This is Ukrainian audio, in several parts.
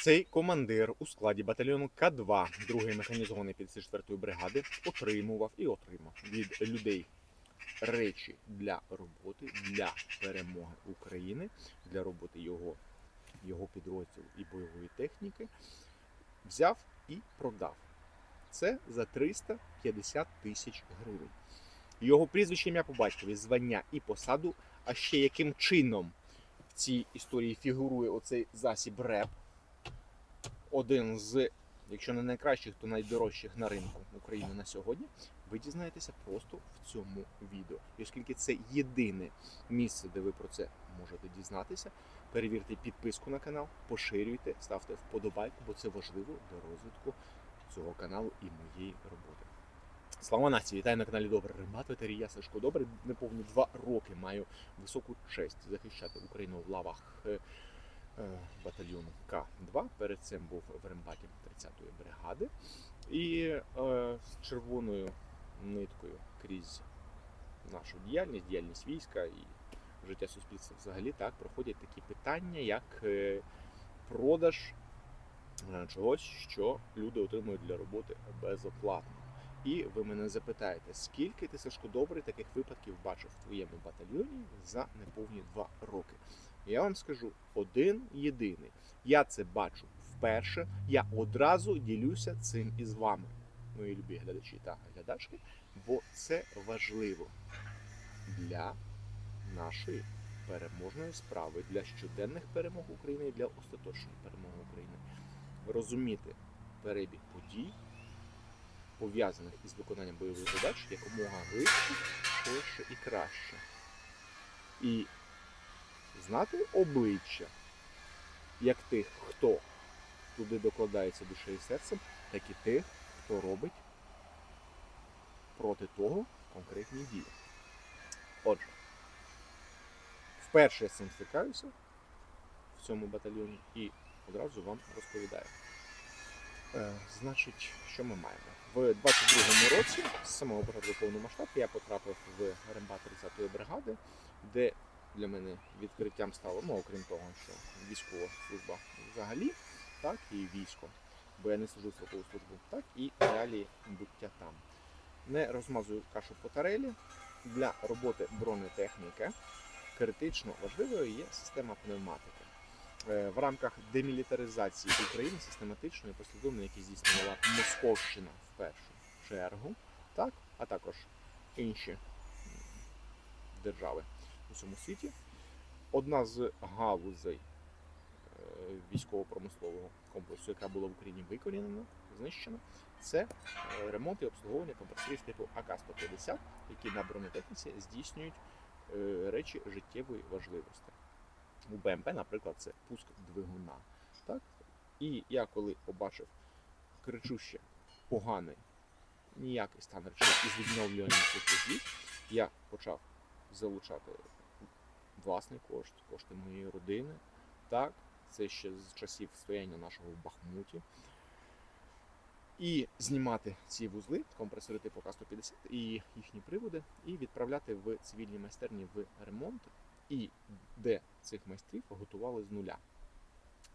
Цей командир у складі батальйону К2 2-ї механізованої 54-ї бригади отримував і отримав від людей речі для роботи, для перемоги України, для роботи його, його підрозділу і бойової техніки. Взяв і продав. Це за 350 тисяч гривень. Його прізвище ім'я по батькові, звання і посаду, а ще яким чином в цій історії фігурує оцей засіб РЕП. Один з, якщо не найкращих, то найдорожчих на ринку України на сьогодні. Ви дізнаєтеся просто в цьому відео. І оскільки це єдине місце, де ви про це можете дізнатися, перевірте підписку на канал, поширюйте, ставте вподобайку, бо це важливо для розвитку цього каналу і моєї роботи. Слава нації! Вітаю на каналі Добрий Римбат, ветерія Сашко Добрий. Неповні два роки маю високу честь захищати Україну в лавах е, батальйону К2. Перед цим був в Римбаті 30-ї бригади. І е, з червоною ниткою крізь нашу діяльність, діяльність війська і життя суспільства взагалі так проходять такі питання, як е, продаж е, чогось, що люди отримують для роботи безоплатно. І ви мене запитаєте, скільки ти Сашко добрий таких випадків бачив в твоєму батальйоні за неповні два роки? Я вам скажу один єдиний. Я це бачу вперше. Я одразу ділюся цим із вами, мої любі глядачі та глядачки, бо це важливо для нашої переможної справи, для щоденних перемог України і для остаточної перемоги України. Розуміти перебіг подій, пов'язаних із виконанням бойових задач якомога глибше, швидше і краще. І знати обличчя як тих, хто туди докладається душею і серцем, так і тих, хто робить проти того конкретні дії. Отже, вперше я з цим стикаюся в цьому батальйоні і одразу вам розповідаю. Е, значить, що ми маємо? В 22-му році, з самого початку повномасштабки, я потрапив в рембат 30-ї бригади, де для мене відкриттям стало, ну окрім того, що військова служба взагалі, так і військо, бо я не служив строкову службу, так і реалії буття там. Не розмазую кашу по тарелі. Для роботи бронетехніки критично важливою є система пневматики. Е, В рамках демілітаризації України систематично і послідовно, які здійснювала Московщина в першу чергу, так, а також інші держави у цьому світі. Одна з галузей е, військово-промислового комплексу, яка була в Україні викорінена, знищена, це е, ремонт і обслуговування компресорів типу АК-150, які на бронетехніці здійснюють е, речі життєвої важливості. У БМП, наприклад, це пуск двигуна. Так? І я коли побачив кричуще поганий ніякий стан речей із відновлюванням цих вузлів, я почав залучати власний кошт, кошти моєї родини. Так, це ще з часів стояння нашого в Бахмуті. І знімати ці вузли, компресори типу К-150 і їхні приводи, і відправляти в цивільні майстерні в ремонт, і де цих майстрів готували з нуля.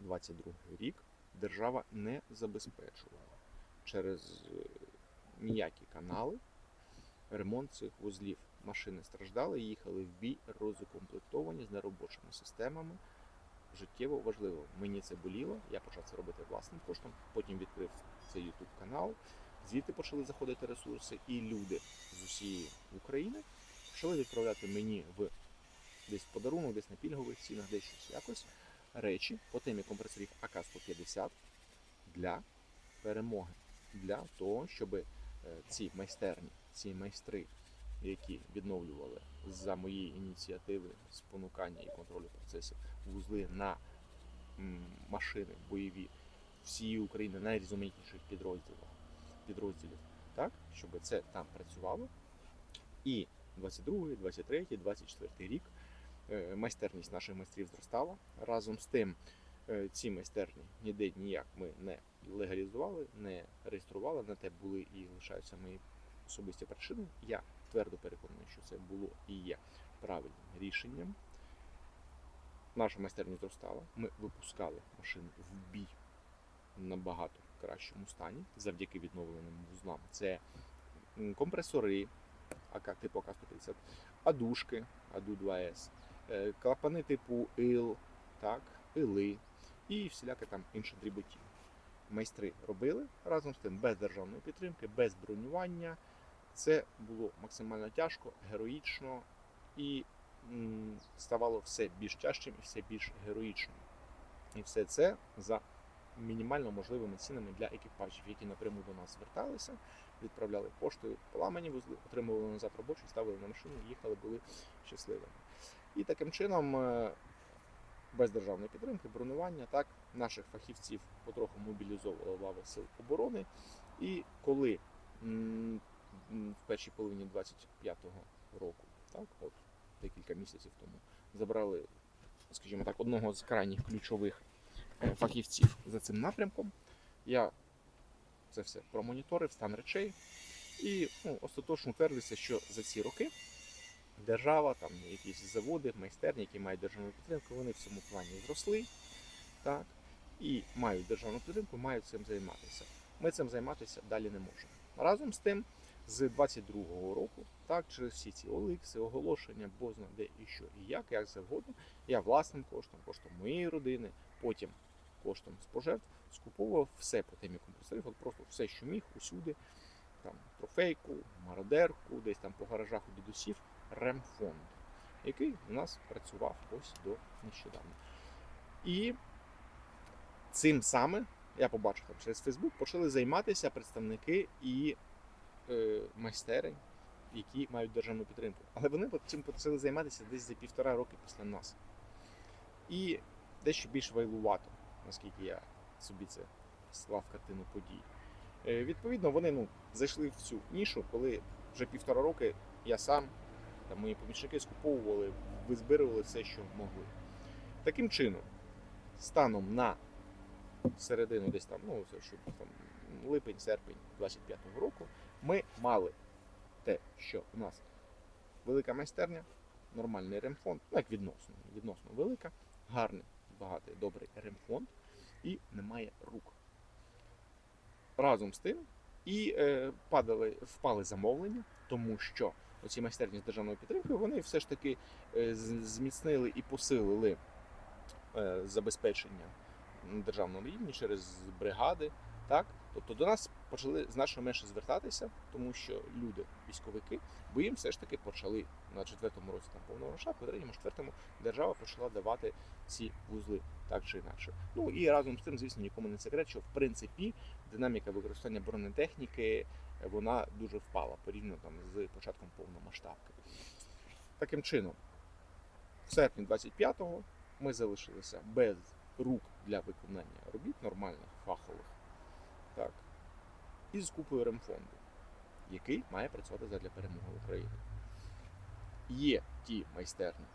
22 рік держава не забезпечувала через е, ніякі канали ремонт цих вузлів. Машини страждали, їхали в бій, розукомплектовані з неробочими системами. Життєво важливо. Мені це боліло, я почав це робити власним коштом, потім відкрив цей YouTube канал. Звідти почали заходити ресурси, і люди з усієї України почали відправляти мені в десь в подарунок, десь на пільгових цінах, десь щось якось речі по темі компресорів АК-150 для перемоги, для того, щоб е, ці майстерні, ці майстри, які відновлювали за моєї ініціативи спонукання і контролю процесів вузли на машини бойові всієї України найрізноманітніших підрозділів, підрозділів, так, щоб це там працювало. І 22, 23, 24 рік е, майстерність наших майстрів зростала. Разом з тим е, ці майстерні ніде ніяк ми не легалізували, не реєстрували, на те були і лишаються мої особисті причини. Я твердо переконаний, що це було і є правильним рішенням. Наша майстерня зростала, ми випускали машини в бій набагато кращому стані завдяки відновленим вузлам. Це компресори АК, типу АК-150, адушки АДУ-2С, е, клапани типу ІЛ, так, ІЛи і всіляке там інше дріботі. Майстри робили разом з тим без державної підтримки, без бронювання. Це було максимально тяжко, героїчно і ставало все більш тяжчим і все більш героїчним. І все це за мінімально можливими цінами для екіпажів, які напряму до нас зверталися, відправляли поштою поламані вузли, отримували назад робочі, ставили на машину, їхали, були щасливими. І таким чином, е, без державної підтримки, бронювання, так, наших фахівців потроху мобілізовували лави сил оборони. І коли в першій половині 25-го року, так, от декілька місяців тому, забрали, скажімо так, одного з крайніх ключових е, фахівців за цим напрямком. Я це все промоніторив, стан речей. І ну, остаточно утвердився, що за ці роки держава, там якісь заводи, майстерні, які мають державну підтримку, вони в цьому плані зросли. Так, і мають державну підтримку, мають цим займатися. Ми цим займатися далі не можемо. Разом з тим, з 22-го року, так, через всі ці оликси, оголошення, бозна де і що, і як, як завгодно, я власним коштом, коштом моєї родини, потім коштом з пожертв, скуповував все по темі компресорів, от просто все, що міг, усюди, там, трофейку, мародерку, десь там по гаражах у дідусів, ремфонд, який у нас працював ось до нещодавно. І цим саме, я побачив там через Фейсбук, почали займатися представники і майстерень, які мають державну підтримку. Але вони цим почали займатися десь за півтора роки після нас. І дещо більш вайлувато, наскільки я собі це склав картину подій. Е, відповідно, вони ну, зайшли в цю нішу, коли вже півтора роки я сам та мої помічники скуповували, визбирували все, що могли. Таким чином, станом на середину, десь там, ну, що там липень, серпень 25-го року, ми мали те, що у нас велика майстерня, нормальний ремфонд, ну як відносно, відносно велика, гарний, багатий, добрий ремфонд, і немає рук. Разом з тим і е, падали, впали замовлення, тому що оці майстерні з державною підтримкою, вони все ж таки е, зміцнили і посилили е, забезпечення на державному рівні через бригади. Так? Тобто до нас почали значно менше звертатися, тому що люди, військовики, бо їм все ж таки почали на четвертому році там повного шапку, на третьому, четвертому держава почала давати ці вузли так чи інакше. Ну і разом з тим, звісно, нікому не секрет, що в принципі динаміка використання бронетехніки е, вона дуже впала порівняно там з початком повномасштабки. Таким чином, в серпні 25-го ми залишилися без рук для виконання робіт нормальних, фахових. Так. І з купою ремфонду, який має працювати задля перемоги України. Є ті майстерні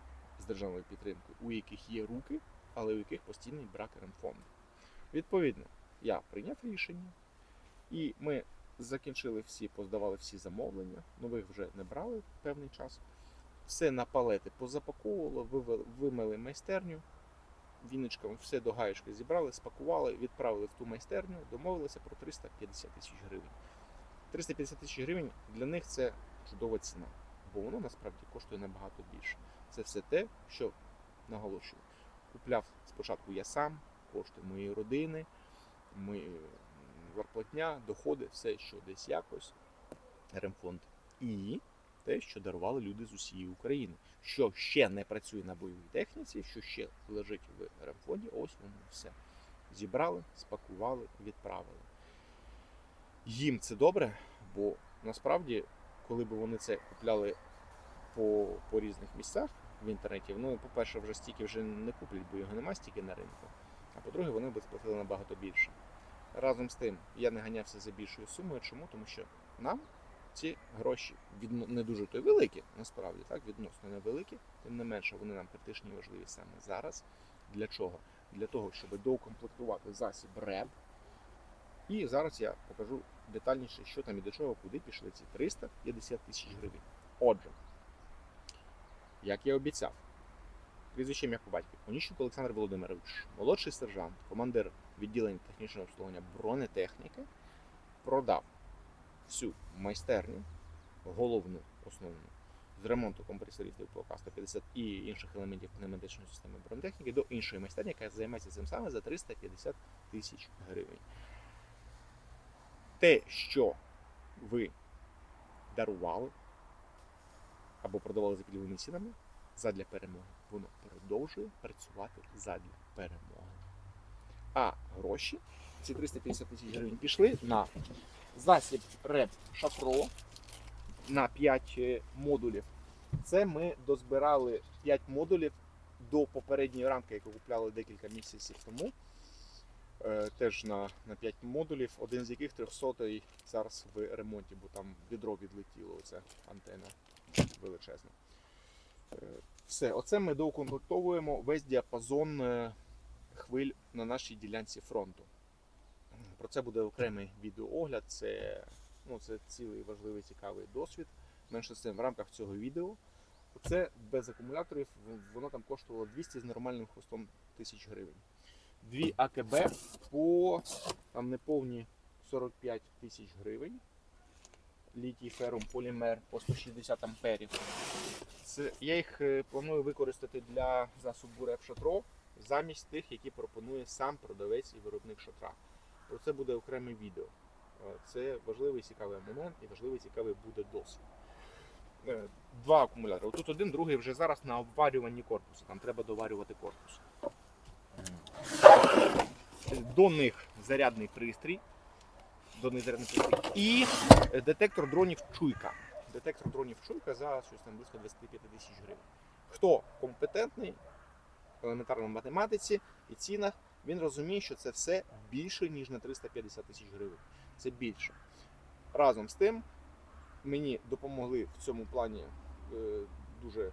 з державною підтримкою, у яких є руки, але у яких постійний брак ремфонду. Відповідно, я прийняв рішення, і ми закінчили всі, поздавали всі замовлення, нових вже не брали певний час. Все на палети позапаковували, вимили майстерню, віночками все до гаєчки зібрали, спакували, відправили в ту майстерню, домовилися про 350 тисяч гривень. 350 тисяч гривень для них це чудова ціна, бо воно насправді коштує набагато більше. Це все те, що наголошую. Купляв спочатку я сам, кошти моєї родини, ми, м, зарплатня, доходи, все, що десь якось, ремфонд. І те, що дарували люди з усієї України, що ще не працює на бойовій техніці, що ще лежить в ремфонді, ось воно все. Зібрали, спакували, відправили. Їм це добре, бо насправді, коли б вони це купляли по, по різних місцях в інтернеті, ну, по-перше, вже стільки вже не куплять, бо його нема стільки на ринку. А по-друге, вони б сплатили набагато більше. Разом з тим, я не ганявся за більшою сумою. Чому? Тому що нам ці гроші відно- не дуже то й великі, насправді, так, відносно невеликі, тим не менше вони нам критичні важливі саме зараз. Для чого? Для того, щоб доукомплектувати засіб РЕБ. І зараз я покажу детальніше, що там і до чого, куди пішли ці 350 тисяч гривень. Отже, як я обіцяв, прізвище ім'я по батькові. Оніщенко Олександр Володимирович, молодший сержант, командир відділення технічного обслуговування бронетехніки, продав всю майстерню, головну, основну, з ремонту компресорів типу АК-150 і інших елементів пневматичної системи бронетехніки до іншої майстерні, яка займається цим саме за 350 тисяч гривень. Те, що ви дарували або продавали за пільговими цінами задля перемоги, воно продовжує працювати задля перемоги. А гроші, ці 350 тисяч гривень, пішли на засіб РЕП Шатро на 5 модулів. Це ми дозбирали 5 модулів до попередньої рамки, яку купляли декілька місяців тому. Е, Теж на, на 5 модулів, один з яких 300-й зараз в ремонті, бо там відро відлетіло, оця антена величезна. Е, Все, оце ми доукомплектовуємо весь діапазон е, хвиль на нашій ділянці фронту. Про це буде окремий відеоогляд. Це, ну, це цілий важливий цікавий досвід. Менше з цим в рамках цього відео. Це без акумуляторів, воно там коштувало 200 з нормальним хвостом тисяч гривень. Дві АКБ по там неповні 45 тисяч гривень. Літій ферум полімер по 160 амперів. Це, я їх е, планую використати для засобу реп шатро замість тих, які пропонує сам продавець і виробник шатра. Про це буде окреме відео. Е, Це важливий цікавий момент і важливий цікавий буде досвід. Е, Два акумулятори. Тут один, другий вже зараз на обварюванні корпусу. Там треба доварювати корпус. До них зарядний пристрій. До них зарядний пристрій. І детектор дронів чуйка. Детектор дронів чуйка за щось там близько 25 тисяч гривень. Хто компетентний в елементарній математиці і цінах, він розуміє, що це все більше, ніж на 350 тисяч гривень. Це більше. Разом з тим, мені допомогли в цьому плані е, дуже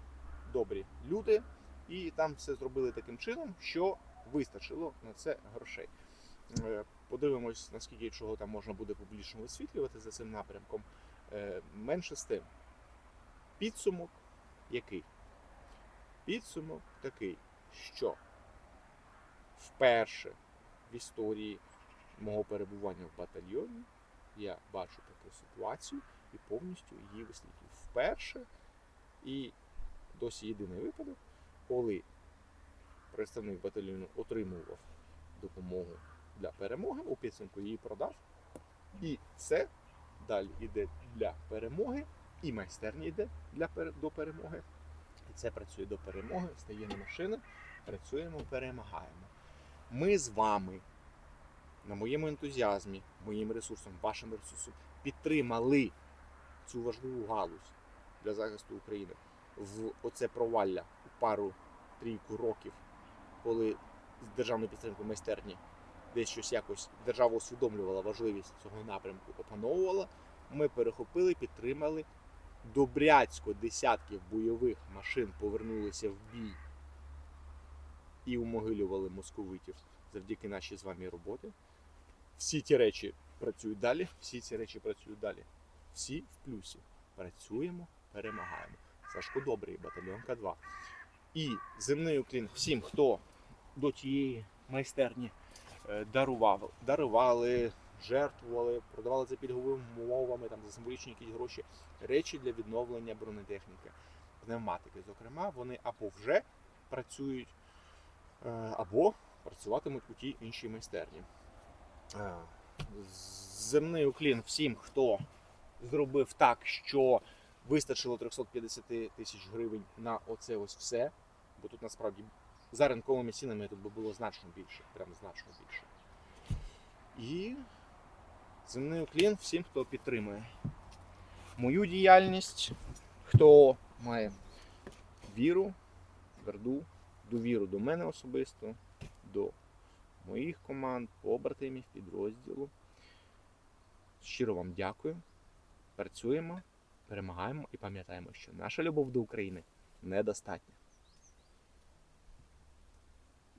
добрі люди, і там все зробили таким чином, що вистачило на це грошей. Е, Подивимось, наскільки чого там можна буде публічно висвітлювати за цим напрямком. Е, Менше з тим. Підсумок який? Підсумок такий, що вперше в історії мого перебування в батальйоні я бачу таку ситуацію і повністю її висвітлюю. Вперше і досі єдиний випадок, коли представник батальйону отримував допомогу для перемоги, у підсумку її продав. І це далі йде для перемоги, і майстерня йде для, до перемоги. Це працює до перемоги, стає на машини, працюємо, перемагаємо. Ми з вами на моєму ентузіазмі, моїм ресурсом, вашим ресурсом підтримали цю важливу галузь для захисту України в оце провалля у пару-трійку років, коли з державної підтримки майстерні десь щось якось держава усвідомлювала важливість цього напрямку, опановувала. Ми перехопили, підтримали. Добряцько десятків бойових машин повернулися в бій і умогилювали московитів завдяки нашій з вами роботі. Всі ті речі працюють далі, всі ці речі працюють далі. Всі в плюсі. Працюємо, перемагаємо. Сашко Добрий, батальйон К2. І земний уклін всім, хто до тієї майстерні е, дарував, дарували, жертвували, продавали за пільговими умовами, там, за символічні якісь гроші, речі для відновлення бронетехніки, пневматики. Зокрема, вони або вже працюють, е, або працюватимуть у тій іншій майстерні. Е, Земний уклін всім, хто зробив так, що вистачило 350 тисяч гривень на оце ось все. Бо тут насправді за ринковими цінами тут би було значно більше, прям значно більше. І земний уклін всім, хто підтримує мою діяльність, хто має віру, верду, довіру до мене особисто, до моїх команд, побратимів, підрозділу. Щиро вам дякую. Працюємо, перемагаємо і пам'ятаємо, що наша любов до України недостатня.